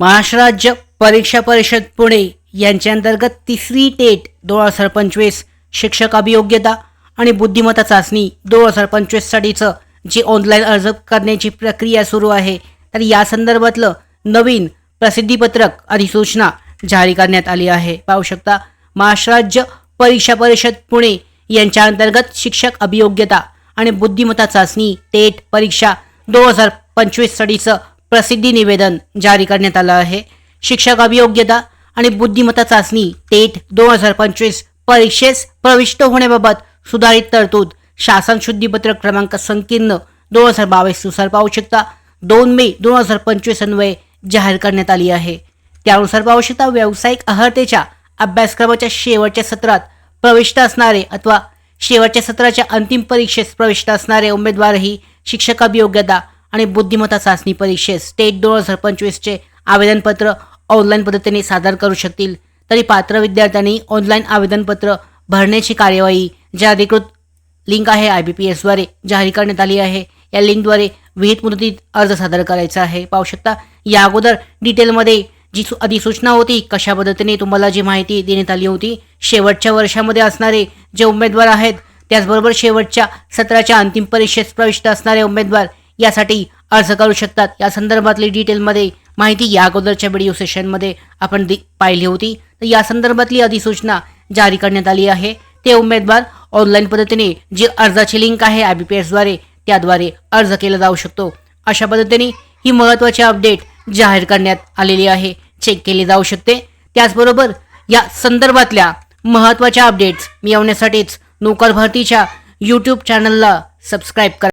महाराष्ट्र राज्य परीक्षा परिषद पुणे यांच्या अंतर्गत तिसरी टेट दोन हजार पंचवीस शिक्षक अभियोग्यता आणि बुद्धिमत्ता चाचणी दोन हजार पंचवीससाठीचं जी ऑनलाईन अर्ज करण्याची प्रक्रिया सुरू आहे तर या संदर्भातलं नवीन प्रसिद्धीपत्रक अधिसूचना जारी करण्यात आली आहे. पाहू शकता महाराष्ट्र राज्य परीक्षा परिषद पुणे यांच्या अंतर्गत शिक्षक अभियोग्यता आणि बुद्धिमत्ता चाचणी टेट परीक्षा दोन हजार पंचवीससाठीचं प्रसिद्धी निवेदन जारी करण्यात आलं आहे. शिक्षक अभियोग्यता आणि बुद्धिमत्ता चाचणी टेट दोन हजार पंचवीस परीक्षेस प्रविष्ट होण्याबाबत सुधारित तरतूद शासन शुद्धीपत्रक क्रमांक संकीर्ण दोन हजार बावीसनुसार पाहू शकता. दोन मे दोन हजार पंचवीस अन्वये जाहीर करण्यात आली आहे. त्यानुसार पाहू शकता व्यावसायिक अर्हतेच्या अभ्यासक्रमाच्या शेवटच्या सत्रात प्रविष्ट असणारे अथवा शेवटच्या सत्राच्या अंतिम परीक्षेस प्रविष्ट असणारे उमेदवारही शिक्षक अभियोग्यता आणि बुद्धिमत्ता चाचणी परीक्षेस स्टेट दोन हजार पंचवीसचे आवेदनपत्र ऑनलाईन पद्धतीने सादर करू शकतील. तरी पात्र विद्यार्थ्यांनी ऑनलाईन आवेदनपत्र भरण्याची कार्यवाही ज्या अधिकृत लिंक आहे आय बी पी एसद्वारे जाहीर करण्यात आली आहे. या लिंकद्वारे विहित मुदतीत अर्ज सादर करायचा आहे. पाहू शकता या अगोदर डिटेलमध्ये जी सु- अधिसूचना होती कशा पद्धतीने तुम्हाला जी माहिती देण्यात आली होती शेवटच्या वर्षामध्ये असणारे जे उमेदवार आहेत त्याचबरोबर शेवटच्या सत्राच्या अंतिम परीक्षेत प्रविष्ट असणारे उमेदवार यासाठी अर्ज करू शकतात. या संदर्भातली डिटेलमध्ये माहिती या अगोदरच्या व्हिडिओ सेशनमध्ये आपण दि- पाहिली होती. तर या संदर्भातली अधिसूचना जारी करण्यात आली आहे. ते उमेदवार ऑनलाईन पद्धतीने जी अर्जाची लिंक आहे आय बी पी एसद्वारे त्याद्वारे अर्ज केला जाऊ शकतो. अशा पद्धतीने ही महत्त्वाची अपडेट जाहीर करण्यात आलेली आहे. चेक केली जाऊ शकते. त्याचबरोबर या संदर्भातल्या महत्त्वाच्या अपडेट्स मिळवण्यासाठीच नोकर भरतीच्या यूट्यूब चॅनलला सबस्क्राईब करा.